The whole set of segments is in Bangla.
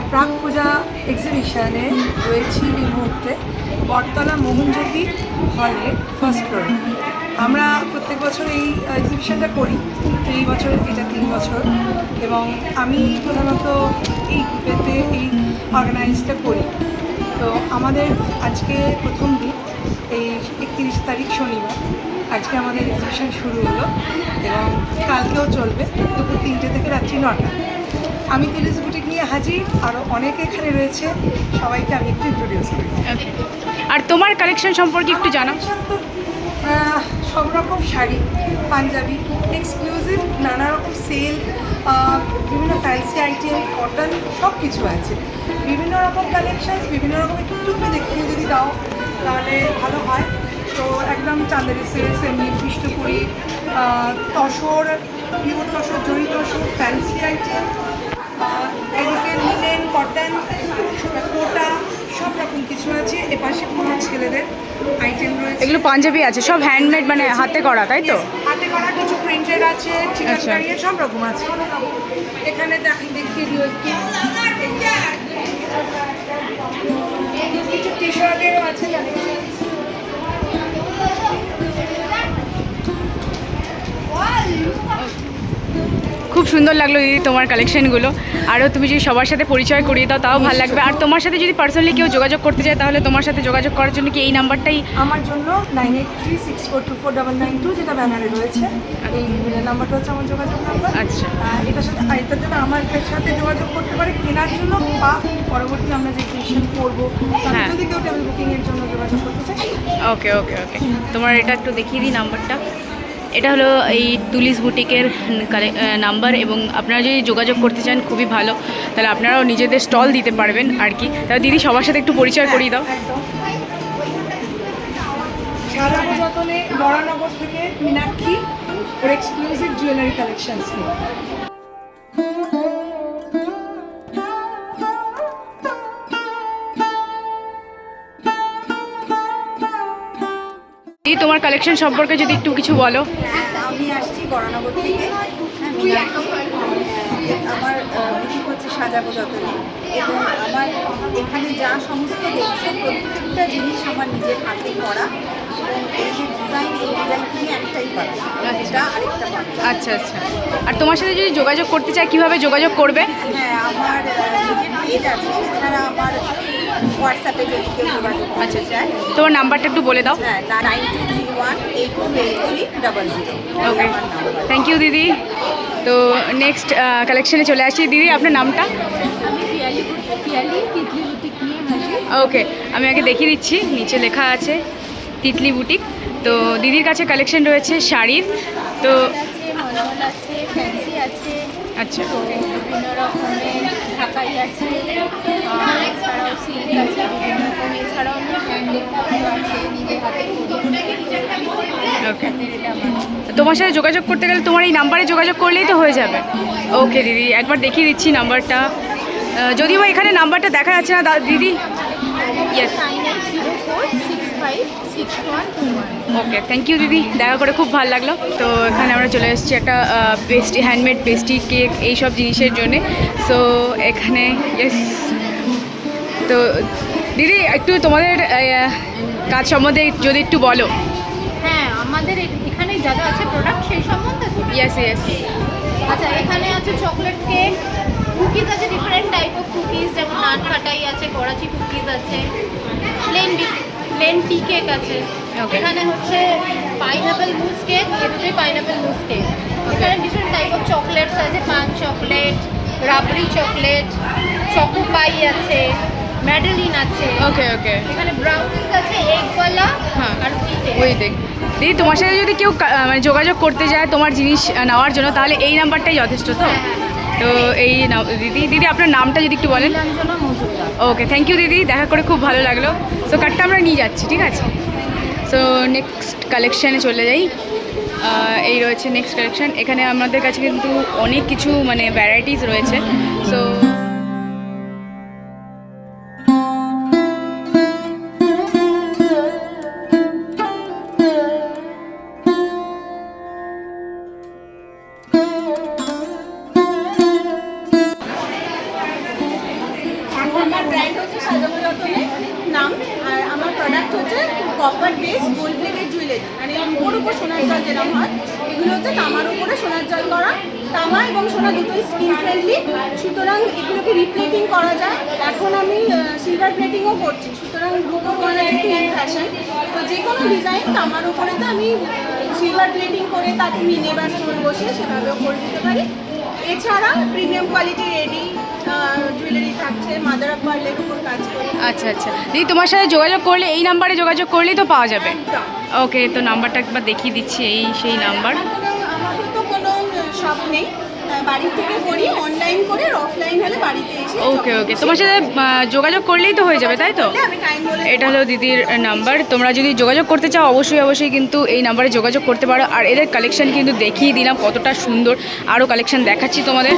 প্রাক পূজা এক্সিবিশনে রয়েছি এই মুহূর্তে। বটতলা মোহনজ্যোতি হলে ফার্স্ট ফ্লোরে আমরা প্রত্যেক বছর এই এক্সিবিশনটা করি। এই বছর এটা তিন বছর। এবং আমি প্রধানত এই গ্রুপেতে এই অর্গানাইজটা করি। তো আমাদের আজকে প্রথম দিন, এই একত্রিশ তারিখ শনিবার। আজকে আমাদের এক্সিবিশন শুরু হলো এবং কালকেও চলবে দুপুর তিনটে থেকে রাত্রি নটা। আমি তিরিশ বুটিক নিয়ে হাজির আরও অনেকে এখানে রয়েছে সবাইকে আমি একটু ইন্ট্রোডিউস করি। আর তোমার কালেকশন সম্পর্কে একটু Collection তো সব রকম শাড়ি পাঞ্জাবি এক্সক্লুসিভ নানা রকম সেল বিভিন্ন ফ্যান্সি আইটেম কটন সব কিছু আছে। বিভিন্ন রকম কালেকশনস বিভিন্ন রকম একটু একটু দেখিয়ে যদি দাও তাহলে ভালো হয়। তো একদম চাঁদেরি সেলস এমনি পৃষ্ঠপুরি tussar pure tussar zari tussar fancy item এদিকে লিনেন কটন কোটা সব রকম কিছু আছে। এপাশে কোনো ছেলেদের আইটেম রয়েছে। এগুলো পাঞ্জাবি আছে সব হ্যান্ডমেড মানে হাতে করা তাই তো? হাতে করা কিছু প্রিন্টেড আছে চিকেন আচ্ছা। সব রকম আছে। এখানে দেখ- দেখিয়ে দিও একটু। কিছু টি শার্টেরও আছে খুব সুন্দর লাগল দিদি তোমার কালেকশনগুলো আরও তুমি যদি সবার সাথে পরিচয় করিয়ে দাও তাও ভালো লাগবে। আর তোমার সাথে যদি পার্সোনালি কেউ যোগাযোগ করতে চায় তাহলে তোমার সাথে যোগাযোগ করার জন্য কি এই নাম্বারটাই? আমার জন্য nine eight three six four two four double nine two যেটা ব্যানারে রয়েছে এই নাম্বারটা হচ্ছে আমার যোগাযোগ নাম্বার। আচ্ছা। এটার সাথে এটার জন্য আমার সাথে যোগাযোগ করতে পারে কেনার জন্য বা পরবর্তী আমরা যে এক্সিবিশন করব হ্যাঁ। যদি কেউ টেবিল বুকিংয়ের জন্য যোগাযোগ করতে চাই ওকে ওকে ওকে তোমার এটা একটু দেখিয়ে দিই নাম্বারটা। এটা হলো এই তুলিস বুটিকের নাম্বার এবং আপনারা যদি যোগাযোগ করতে চান, খুবই ভালো। তাহলে আপনারাও নিজেদের স্টল দিতে পারবেন আর কি। তাহলে দিদি, সবার সাথে একটু পরিচয় করিয়ে দাও। সারা বরানগর থেকে মীনাক্ষী ওর এক্সক্লুসিভ জুয়েলারি কালেকশনস নিয়ে। তোমার কালেকশন সম্পর্কে যদি একটু কিছু বলো। আমি আসছি বরানগর থেকে। হ্যাঁ, আমার বুটিক হচ্ছে সাজাবো যতনে এবং আমার এখানে যা সমস্ত দেখছ প্রত্যেকটা জিনিস আমার নিজের হাতে করা। এবং এই যে ডিজাইন এই ডিজাইন তুমি একটাই পাবে। এটা আরেকটা পাবে। আচ্ছা আচ্ছা। আর তোমার সাথে যদি যোগাযোগ করতে চায় কীভাবে যোগাযোগ করবে? হ্যাঁ আমার পেজ আছে। এছাড়া আমার হোয়াটসঅ্যাপে যদি কেউ যোগাযোগ আচ্ছা চায়। তোমার নাম্বারটা একটু বলে দাও। হ্যাঁ nine two three one eight two eight three double zero okay thank you দিদি। তো নেক্সট কালেকশনে চলে আসছি দিদি আপনার নামটা? ওকে আমি আগে দেখিয়ে দিচ্ছি। নিচে লেখা আছে তিতলি বুটিক। তো দিদির কাছে কালেকশন রয়েছে শাড়ির। তো আচ্ছা। বিভিন্ন রকমের আছে এছাড়াও সিল্ক আছে বিভিন্ন রকম এছাড়াও হ্যান্ডেড আছে নিজের হাতে তোমার সাথে যোগাযোগ করতে গেলে তোমার এই নাম্বারে যোগাযোগ করলেই তো হয়ে যাবে। ওকে দিদি, একবার দেখিয়ে দিচ্ছি নাম্বারটা। যদিও বা এখানে নাম্বারটা দেখা যাচ্ছে না দিদি? Yes nine eight zero four six five six one two one okay thank you দিদি দেখা করে খুব ভালো লাগল। তো এখানে আমরা চলে এসেছি একটা পেস্টি হ্যান্ডমেড পেস্টি কেক এই সব জিনিসের জন্যে। সো এখানে ইয়েস তো দিদি একটু তোমাদের কাজ সম্বন্ধে যদি একটু বলো। হ্যাঁ আমাদের এখানে যা যা আছে প্রোডাক্ট সেই সম্বন্ধে ইয়েস ইয়েস আচ্ছা এখানে আছে চকলেট কেক কুকিজ আছে ডিফারেন্ট টাইপ অফ কুকিজ যেমন নান কাটাই আছে করাচি কুকিজ আছে প্লেন প্লেন টি কেক আছে. এখানে হচ্ছে পাইনাপেল মুস কেক এটাই পাইনাপেল মুস কেক এখানে ডিফারেন্ট টাইপ অফ চকলেটস আছে paan chocolate rabri chocolate choco pie আছে ম্যাডেলিন আছে। ওকে ওকে এখানে ব্রাউনিজ আছে এগওয়ালা হ্যাঁ। আর দেখ। দিদি তোমার সাথে যদি কেউ মানে যোগাযোগ করতে যায় তোমার জিনিস নেওয়ার জন্য তাহলে এই নাম্বারটাই যথেষ্ট তো? তো এই দিদি দিদি আপনার নামটা যদি একটু বলেন। ওকে থ্যাংক ইউ দিদি। দেখা করে খুব ভালো লাগল। সো কার্ডটা আমরা নিয়ে যাচ্ছি, ঠিক আছে? সো নেক্সট কালেকশানে চলে যাই। এই রয়েছে নেক্সট কালেকশান এখানে আমাদের কাছে কিন্তু অনেক কিছু মানে ভ্যারাইটিস রয়েছে। সো ফ্যাশন তো যে কোনো ডিজাইন আমার উপরে তো আমি সিলভার প্লেটিং করে তাতে মিনে বা স্টোন বসিয়ে সেভাবেও করে দিতে পারি। এছাড়া প্রিমিয়াম কোয়ালিটি রেডি জুয়েলারি থাকছে মাদার অফ পার্লের উপর কাজ করি। আচ্ছা আচ্ছা। দিদি তোমার সাথে যোগাযোগ করলে এই নাম্বারে যোগাযোগ করলেই তো পাওয়া যাবে। ওকে তো নাম্বারটা একবার দেখিয়ে দিচ্ছি এই সেই নাম্বার কোনো আপাতত কোনো শপ নেই। বাড়ি থেকে করি অনলাইন করে অফলাইন হলে বাড়িতে এসে ওকে ওকে তোমার সাথে যোগাযোগ করলেই তো হয়ে যাবে তাই তো? এটা হলো দিদির নাম্বার তোমরা যদি যোগাযোগ করতে চাও অবশ্যই অবশ্যই কিন্তু এই নাম্বারে যোগাযোগ করতে পারো। আর এদের কালেকশন কিন্তু দেখিয়ে দিলাম কতটা সুন্দর। আরও কালেকশন দেখাচ্ছি তোমাদের।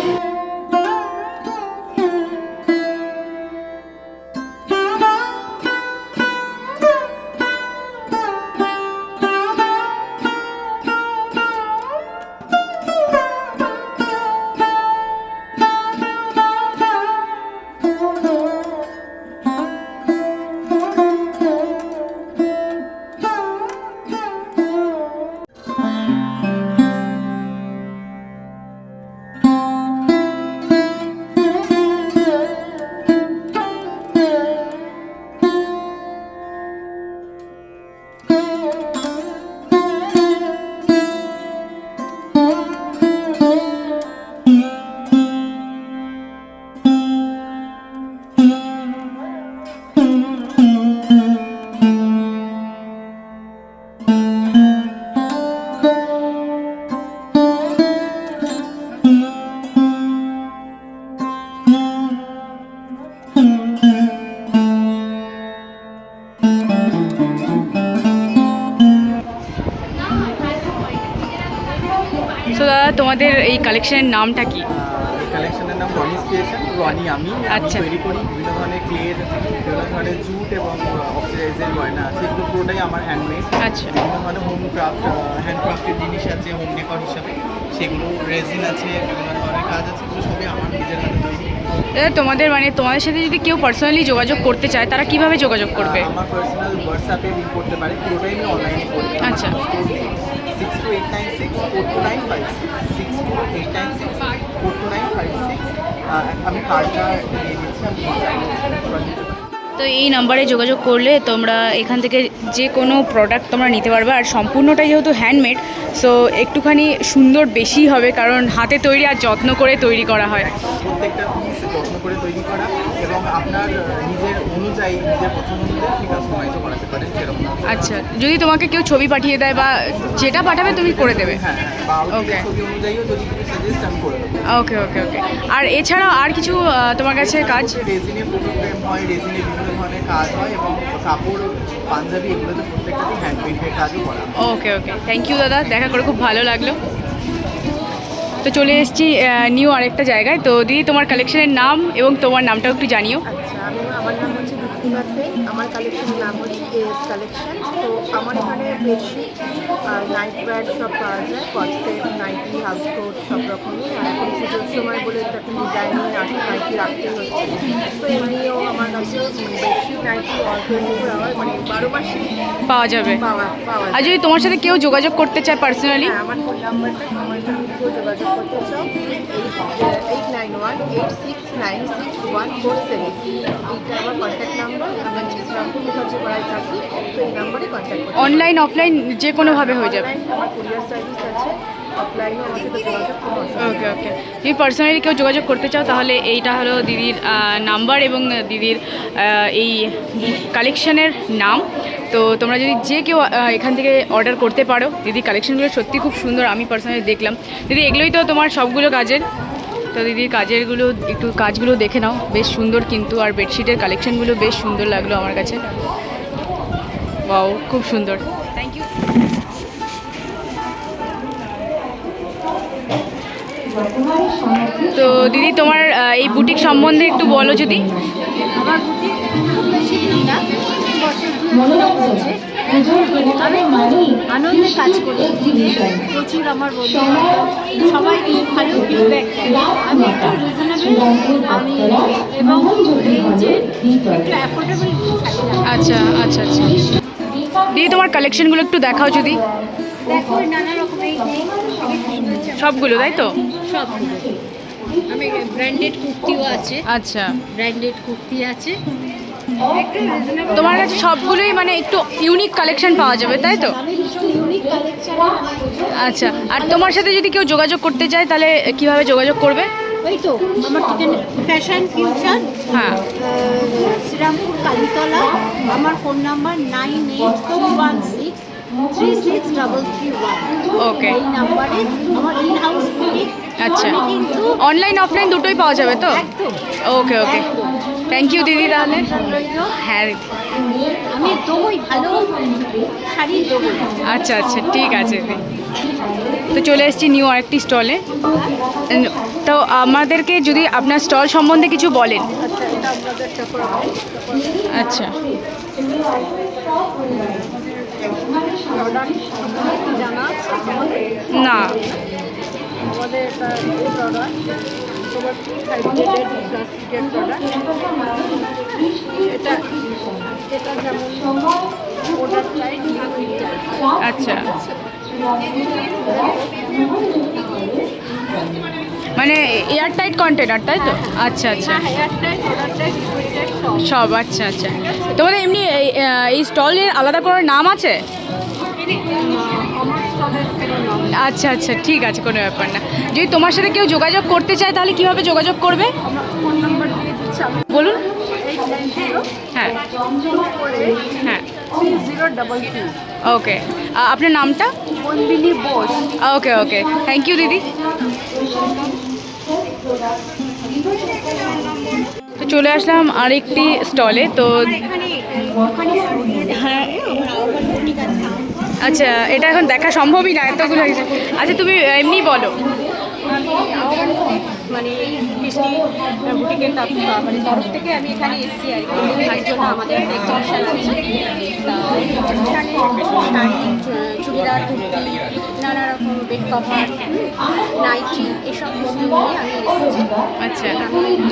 কালেকশনের নামটা কি? কালেকশনের নাম রনি স্টেশন রনি আমি। আচ্ছা। তৈরি করি বিভিন্ন ধরনের ক্লের বিভিন্ন ধরনের জুট এবং অক্সিডাইজের গয়না আছে। এগুলো পুরোটাই আমার হ্যান্ডমেড আচ্ছা। বিভিন্ন ধরনের হোম ক্রাফট হ্যান্ডক্রাফটের জিনিস আছে হোম ডেকর হিসাবে। সেগুলো রেজিন আছে বিভিন্ন ধরনের কাজ আছে এগুলো সবই আমার নিজের হাতে তৈরি। দাদা তোমাদের মানে তোমাদের সাথে যদি কেউ পার্সোনালি যোগাযোগ করতে চায় তারা কীভাবে যোগাযোগ করবে? আমার পার্সোনাল হোয়াটসঅ্যাপে লিঙ্ক করতে পারে। পুরোটাই আমি অনলাইনে করি। আচ্ছা। Six two eight nine six four two nine five six eight nine six four two nine five six আমি কার্ডটা দিয়ে দিচ্ছি আমি করে। তো এই নাম্বারে যোগাযোগ করলে তোমরা এখান থেকে যে কোনো প্রোডাক্ট তোমরা নিতে পারবে, আর সম্পূর্ণটাই যেহেতু হ্যান্ডমেড সো একটুখানি সুন্দর বেশি হবে, কারণ হাতে তৈরি আর যত্ন করে তৈরি করা হয় প্রত্যেকটা পিস যত্ন করে তৈরি করা এবং আপনার নিজের অনুযায়ী, নিজের পছন্দ অনুযায়ী কাস্টমাইজও করাতে সেরকম আচ্ছা যদি তোমাকে কেউ ছবি পাঠিয়ে দেয় বা যেটা পাঠাবে তুমি করে দেবে? হ্যাঁ বা ওদের Okay. ছবি অনুযায়ীও যদি কিছু সাজেস্ট আমি করে দেবো। ওকে ওকে ওকে আর এছাড়াও আর কিছু তোমার কাছে কাজ? রেজিনে ফটো ফ্রেম হয় রেজিনে বিভিন্ন ধরনের কাজ হয় এবং কাপড় পাঞ্জাবি এগুলোতে প্রত্যেকটাতে হ্যান্ড পেন্টের কাজও করা ওকে ওকে থ্যাংক ইউ দাদা। দেখা করে খুব ভালো লাগল। তো চলে এসেছি নিউ আরেকটা জায়গায়। তো দিদি তোমার কালেকশনের নাম এবং তোমার নামটাও একটু জানিও। আচ্ছা আমার নাম দীপ্তিমা সেন আমার কালেকশনের নাম হচ্ছে এস কালেকশন তো আমার এখানে বেডশিট আর নাইট প্যাড সব পাওয়া যায়। কটসেট নাইটি হাউস কোট সব রকমের আর এখন পুজোর সময় বলে এটা এখন ডিজাইনিং নাইটি নাইটি রাখতে হচ্ছে। তো এমনিও আমার কাছে বেডশিট নাইটি ফোর আওয়ার মানে বারো মাসে পাওয়া যাবে। পাওয়া পাওয়া আর যদি তোমার সাথে কেউ যোগাযোগ করতে চায় পার্সোনালি হ্যাঁ আমার ফোন নাম্বারটা আমার যদি কেউ যোগাযোগ করতে চাও eight nine one eight six nine six one four seven এইটা আমার কন্ট্যাক্ট নাম্বার আমি শ্রীরামপুর মুখার্জি করাই থাকি তো এই নাম্বারে কন্ট্যাক্ট অনলাইন অফলাইন যে কোনোভাবে হয়ে যাবে। আমার কুরিয়ার সার্ভিস আছে। ওকে ওকে যদি পার্সোনালি কেউ যোগাযোগ করতে চাও তাহলে এইটা হলো দিদির নাম্বার এবং দিদির এই কালেকশনের নাম। তো তোমরা যদি যে কেউ এখান থেকে অর্ডার করতে পারো দিদি কালেকশনগুলো সত্যি খুব সুন্দর আমি পার্সোনালি দেখলাম। দিদি এগুলোই তো তোমার সবগুলো কাজের। তো দিদির কাজেরগুলো একটু কাজগুলো দেখে নাও। বেশ সুন্দর কিন্তু আর বেডশিটের কালেকশানগুলো বেশ সুন্দর লাগল আমার কাছে। বাও খুব সুন্দর। থ্যাংক ইউ তো দিদি তোমার এই বুটিক সম্বন্ধে একটু বলো যদি। আমার বুটিক খুব বেশি দিন না বছর আমি আনন্দে কাজ করি প্রচুর আমার বন্ধু সবাই খুব ভালো ফিডব্যাক আমি একটু রিজনেবল আমি এবং রেঞ্জের একটু অ্যাফোর্ডেবল আচ্ছা আচ্ছা আচ্ছা। দিদি তোমার কালেকশনগুলো একটু দেখাও যদি। দেখো নানা রকমের সবগুলো তাই তো? সবগুলো। আমি ব্র্যান্ডেড কুর্তিও আছে। আচ্ছা। ব্র্যান্ডেড কুর্তি আছে। তোমার কাছে সবগুলোই মানে একটু ইউনিক কালেকশন পাওয়া যাবে তাই তো? আচ্ছা আর তোমার সাথে যদি কেউ যোগাযোগ করতে চায় তাহলে কীভাবে যোগাযোগ করবে? ওই তো আমার ফ্যাশন ফিউচার হ্যাঁ। শ্রীরামপুর কালীতলা আমার phone number nine eight two one six three six double three one okay এই নাম্বারে আমার ইন হাউস আচ্ছা। অনলাইন অফলাইন দুটোই পাওয়া যাবে তো? ওকে ওকে থ্যাংক ইউ দিদি তাহলে। হ্যাঁ। দিদি আমি ভালো শাড়ি আচ্ছা আচ্ছা ঠিক আছে। দিদি তো চলে এসেছি নিউ আরেকটি স্টলে তো আমাদেরকে যদি আপনার স্টল সম্বন্ধে কিছু বলেন। আচ্ছা। না। আমাদের এই প্রোডাক্ট তোমার হাইড্রেটেড প্লাস্টিকের প্রোডাক্ট এটা এটা যেমন ওটার টাইট আচ্ছা মানে এয়ার টাইট কন্টেনার তাই তো আচ্ছা আচ্ছা সব আচ্ছা আচ্ছা তোমাদের এমনি এই, এই স্টলের আলাদা কোনো নাম আছে আচ্ছা আচ্ছা ঠিক আছে কোনো ব্যাপার না। যদি তোমার সাথে কেউ যোগাযোগ করতে চায় তাহলে কীভাবে যোগাযোগ করবে? বলুন। হ্যাঁ। হ্যাঁ। ওকে। আপনার নামটা? Bose. Okay okay. Thank you দিদি। তো চলে আসলাম আরেকটি স্টলে তো আচ্ছা এটা এখন দেখা সম্ভবই না এতগুলো আচ্ছা তুমি এমনি বলো মানে এই বৃষ্টি মানে তরফ থেকে আমি এখানে এসেছি আর কি। তার জন্য আমাদের একটা এক্সিবিশন আছে। চুড়িদার কুর্তি নানা রকম বেড কভার নাইটি এসব বস্তু নিয়ে আমি এসেছি। আচ্ছা।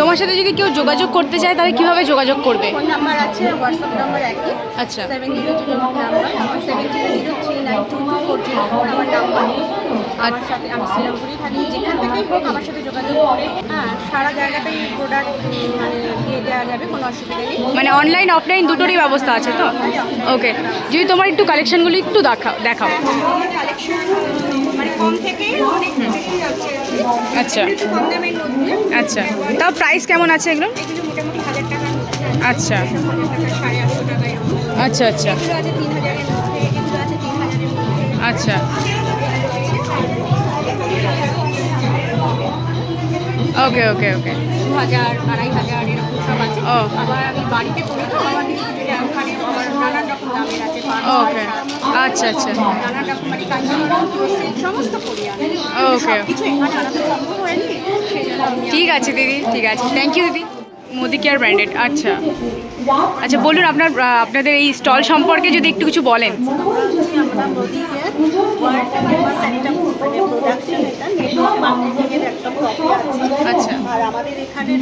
তোমার সাথে যদি কেউ যোগাযোগ করতে চায় তাহলে কীভাবে যোগাযোগ করবে? ফোন নাম্বার আছে হোয়াটসঅ্যাপ নাম্বার একই। আচ্ছা। সেভেন জিরো জিরো নাম্বার আমার seven zero zero three nine two two four zero four আমার নাম্বার। আমার সাথে আমি শ্রীরামপুরে থাকি যেখান থেকেই হোক আমার সাথে যোগাযোগ করে। হ্যাঁ সারা জায়গাতেই প্রোডাক্ট মানে দিয়ে দেওয়া যাবে কোনো অসুবিধা নেই। মানে অনলাইন অফলাইন দুটোরই ব্যবস্থা আছে তো? ওকে যদি তোমার একটু কালেকশনগুলো একটু দেখাও দেখাও। কালেকশন মানে কম থেকে অনেক বেশি যাচ্ছে আচ্ছা। আচ্ছা। তাও প্রাইস কেমন আছে এগুলো। আচ্ছা। এরকম আচ্ছা আচ্ছা। এগুলো ওকে ওকে ওকে দু হাজার আড়াই হাজার এরকম সব আছে। ও। আবার আমি বাড়িতে করি তো আমার কিছু কিছু ওখানে আমার নানান রকম দামের আছে ওকে আচ্ছা আচ্ছা। নানান রকম মানে কাঞ্জিপুরম সমস্ত করি আমি। ওকে কিছু এখানে আনাতে সম্ভব হয়নি সেই জন্য আমি ঠিক আছে দিদি ঠিক আছে। থ্যাংক ইউ দিদি। মোদি কেয়ার ব্র্যান্ডেড আচ্ছা। আচ্ছা বলুন আপনার আপনাদের এই স্টল সম্পর্কে যদি একটু কিছু বলেন। আচ্ছা আর আমাদের এখানে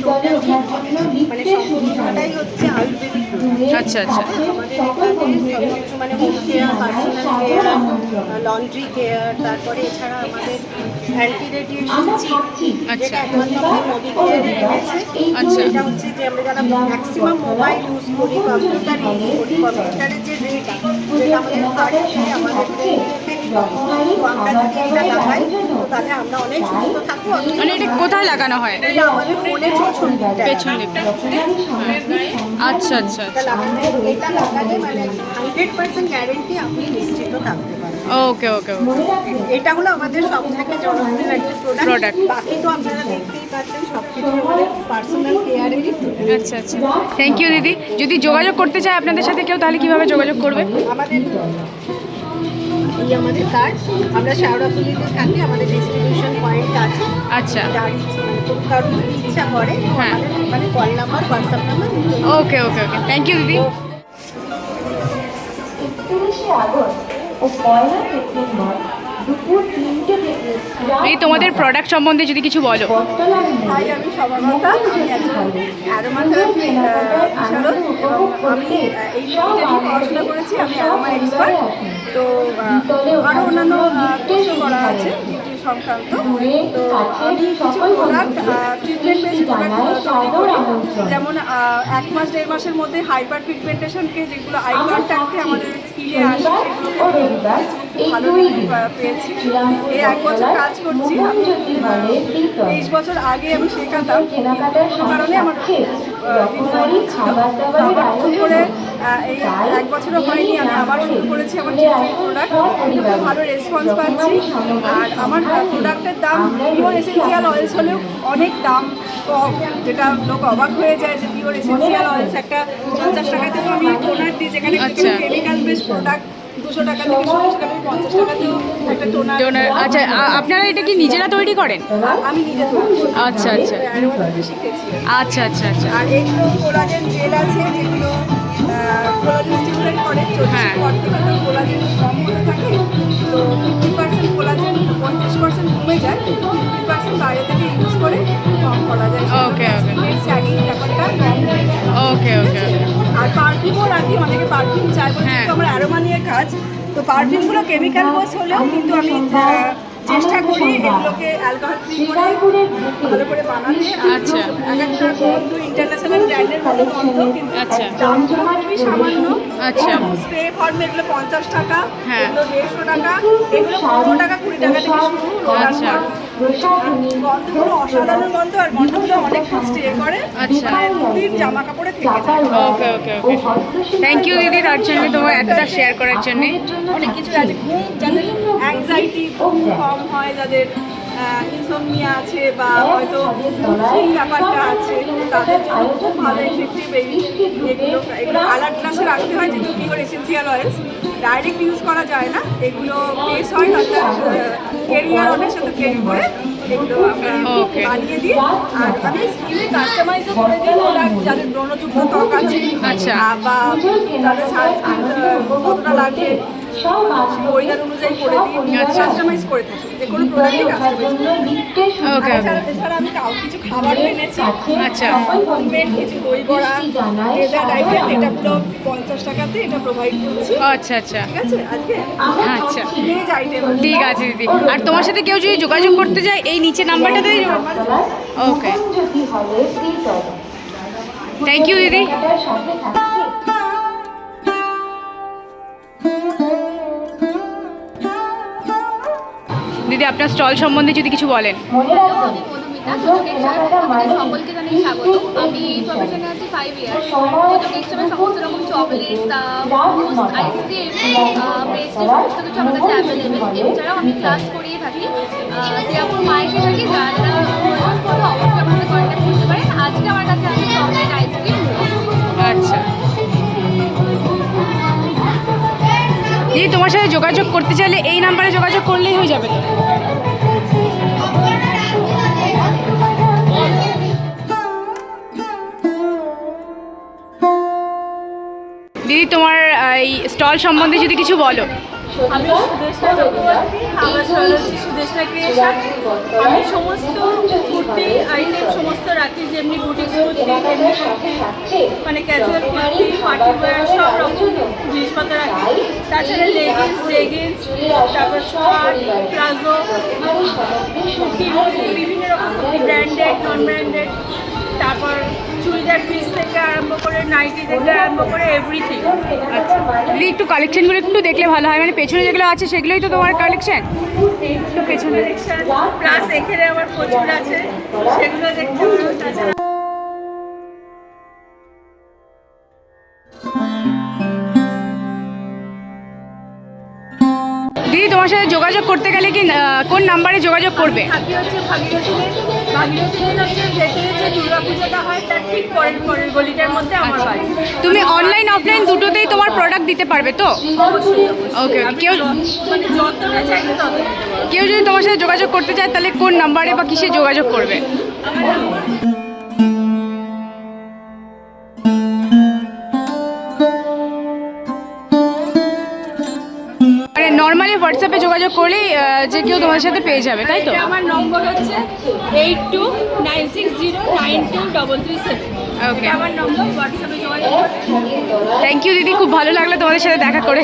মানে সম্পূর্ণটাই হচ্ছে আয়ুর্বেদিক আচ্ছা আচ্ছা মানে home care personal care laundry care তারপরে এছাড়া আমাদের অ্যান্টি রেডিয়েশন আচ্ছা। আচ্ছা। এটা হচ্ছে যে আমরা যারা ম্যাক্সিমাম মোবাইল ইউজ করি কম্পিউটার ইউজ করি কম্পিউটারের যে রেট মানে এটা কোথায় লাগানো হয়? পেছন দিকটা। আচ্ছা আচ্ছা আচ্ছা লাগালে এটা লাগালে মানে হান্ড্রেড পার্সেন্ট গ্যারেন্টি আপনি নিশ্চিত থাকতে পারেন ওকে ওকে এটা হলো আমাদের সব থেকে জনপ্রিয় একটা প্রোডাক্ট বাকি তো আপনারা দেখতেই পাচ্ছেন সব কিছু পার্সোনাল কেয়ারেরই আচ্ছা আচ্ছা। থ্যাংক ইউ দিদি। যদি যোগাযোগ করতে চায় আপনাদের সাথে কেউ তাহলে কীভাবে যোগাযোগ করবে? আমাদের এই আমাদের কার্ড আমরা শাওড়াফুলিতে থাকি আমাদের ডিস্ট্রিবিউশন পয়েন্ট আছে। আচ্ছা। ইচ্ছে যদি করে হ্যাঁ। মানে call number WhatsApp number okay okay okay thank you দিদি। একত্রিশে আগস্ট ও পয়লা সেপ্টেম্বর দুপুর তিনটে থেকে এই তোমাদের প্রোডাক্ট সম্বন্ধে যদি কিছু বলো। আমি এই পড়াশোনা করেছি আমি অ্যারোমা এক্সপার্ট তো আরও অন্যান্য কোর্সও করা আছে সংক্রান্ত। তো আমি কিছু প্রোডাক্ট ট্রিটমেন্ট বেস প্রোডাক্ট যেমন এক মাস দেড় মাসের মধ্যে হাইপার পিগমেন্টেশনকে যেগুলো আই কন্ট্যাক্টে আমাদের আহ, পেয়েছি। এই এক বছর কাজ করছি। আমি তেইশ বছর আগে আমি শেখাতাম কারণে আমার নতুন করে এই এক বছরও হয়নি আমি আবার শুরু করেছি আমার প্রোডাক্ট ভালো রেসপন্স পাচ্ছি। আর আমার প্রোডাক্টের দাম পিওর এসেন্সিয়াল অয়েলস হলেও অনেক দাম কম যেটা লোক অবাক হয়ে যায় যে পিওর এসেন্সিয়াল অয়েলস একটা পঞ্চাশ টাকাতেও আমি টোনার দিই যেখানে আচ্ছা। কেমিক্যাল বেস প্রোডাক্ট দুশো টাকা থেকে শুরু সেখানে পঞ্চাশ টাকাতেও একটা টোনার। আচ্ছা আপনারা এটা কি নিজেরা তৈরি করেন? আমি নিজে তৈরি। আচ্ছা আচ্ছা। শিখেছি। আচ্ছা আচ্ছা আচ্ছা। আর এগুলো কোলাজেন জেল আছে যেগুলো স্টিমুলেট করে হ্যাঁ। কোলাজেন কম হতে থাকে তো ফিফটি পার্সেন্ট কোলাজেন পঁয়ত্রিশ পার্সেন্ট কমে যায় ফিফটি পার্সেন্ট বাইরে থেকে ইউজ করে কম করা যায়। কম ওকে ওকে আর পারফিউমও রাখি অনেকে পারফিউম চাই বলে হ্যাঁ। আমার কাজ। তো পারফিউমগুলো কেমিক্যাল বস হলেও কিন্তু আমি চেষ্টা করি এগুলোকে অ্যালকোহল ফ্রি করে ভালো করে বানাতে আচ্ছা। এক একটা বন্ধু ইন্টারন্যাশনাল ব্র্যান্ডের মতো কিন্তু আচ্ছা। দামগুলো খুবই সামান্য আচ্ছা। স্প্রে ফর্মে এগুলো পঞ্চাশ টাকা হ্যাঁ। এগুলো দেড়শো টাকা এগুলো পনেরো টাকা কুড়ি টাকা থেকে শুরু আচ্ছা। গন্ধগুলো অসাধারণ গন্ধ আর গন্ধগুলো অনেক স্টে করে আচ্ছা। জামা কাপড়ে থেকে যায়। ওকে ওকে ওকে থ্যাংক ইউ দিদি তার জন্য তোমার এতটা শেয়ার করার জন্য। অনেক কিছু আছে ঘুম যাদের অ্যাংজাইটি কম হয় যাদের ইনসোমনিয়া আছে বা হয়তো ঘুম ব্যাপারটা আছে তাদের জন্য খুব ভালো এফেক্টিভ এই এগুলো এগুলো কালার গ্লাসে রাখতে হয় যেগুলো pure essential oils direct use করা যায় না এগুলো বেস হয় অর্থাৎ কেরিয়ার অনেক সাথে করে এগুলো আমরা বানিয়ে দিই। আর আমি স্কিনে কাস্টমাইজও করে দিই প্রোডাক্ট যাদের ব্রণযুক্ত ত্বক আছে আচ্ছা। বা তাদের সানস্ক্রিন কতটা লাগবে অনুযায়ী করে দিই। আচ্ছা। কাস্টমাইজ করে থাকি। যে কোনো প্রোডাক্টই কাস্টমাইজ ওকে এছাড়া আমি কাউ কিছু খাবারও এনেছি। আচ্ছা। হোমমেড কিছু দই বড়া ডেজার্ট আইটেম এটা পুরো পঞ্চাশ টাকাতে এটা প্রোভাইড করছি। আচ্ছা আচ্ছা। ঠিক আছে? আজকে আচ্ছা। ঠিক আছে দিদি। আর তোমার সাথে কেউ যদি যোগাযোগ করতে যায় এই নিচে নাম্বারটাতে ওকে থ্যাংক ইউ দিদি। দিদি আপনার স্টল সম্বন্ধে যদি কিছু বলেন। মনে সকলকে জানাই স্বাগত। আমি এই প্রফেশনে আছি ফাইভ ইয়ার্স সমস্ত রকম চকলেটস আইসক্রিম পেস্ট্রি সমস্ত কিছু আমার কাছে অ্যাভেলেবেল এছাড়াও আমি ক্লাস করিয়ে থাকি। শ্রীরামপুর মায়েকে থাকি যারা প্রয়োজন করবে অবশ্যই আমাকে কন্ট্যাক্ট করতে পারেন। আজকে আমার কাছে আছে চকলেট আইসক্রিম আচ্ছা। দিদি তোমার সাথে যোগাযোগ করতে চাইলে এই নাম্বারে যোগাযোগ করলেই হয়ে যাবে। দিদি, তোমার এই স্টল সম্বন্ধে যদি কিছু বলো। আমি সুদেশনা চক্রবর্তী আমার সুদেশনা আমি সমস্ত কুর্তি আইটেম সমস্ত রাখি, যেমনি বুটিক কুর্তি মানে ক্যাজুয়াল কুর্তি পার্টি ওয়্যার সব রকম জিনিসপত্র রাখি। তাছাড়া লেগিংস জেগিংস তারপর শার্ট প্লাজো, কুর্তি, বিভিন্ন রকম ব্র্যান্ডেড নন ব্র্যান্ডেড তারপর চুড়িদার পিস থেকে আরম্ভ করে নাইটি থেকে আরম্ভ করে এভরিথিং আচ্ছা। একটু কালেকশনগুলো একটু দেখলে ভালো হয়। মানে পেছনে যেগুলো আছে সেগুলোই তো তোমার কালেকশন একটু পেছনে প্লাস এখানে আমার প্রচুর আছে। সেগুলো দেখতে যোগাযোগ করতে গেলে কি কোন নাম্বারে যোগাযোগ করবে? থাকি হচ্ছে ভাগীরথী ভাগীরথী হচ্ছে ভেতরে যে দুর্গা হয় তার ঠিক পরের পরের গলিটার মধ্যে আমার বাড়ি। তুমি অনলাইন অফলাইন দুটোতেই তোমার প্রোডাক্ট দিতে পারবে তো? ওকে কেউ মানে যতটা চাইবে তত কেউ যদি তোমার সাথে যোগাযোগ করতে চায় তাহলে কোন নাম্বারে বা কিসে যোগাযোগ করবে? নর্মালি হোয়াটসঅ্যাপে যোগাযোগ করলেই যে কেউ তোমার সাথে পেয়ে যাবে তাই তো? আমার নম্বর হচ্ছে eight two nine six zero nine two double three seven okay আমার নম্বর হোয়াটসঅ্যাপে যোগাযোগ থ্যাংক ইউ দিদি খুব ভালো লাগল তোমাদের সাথে দেখা করে।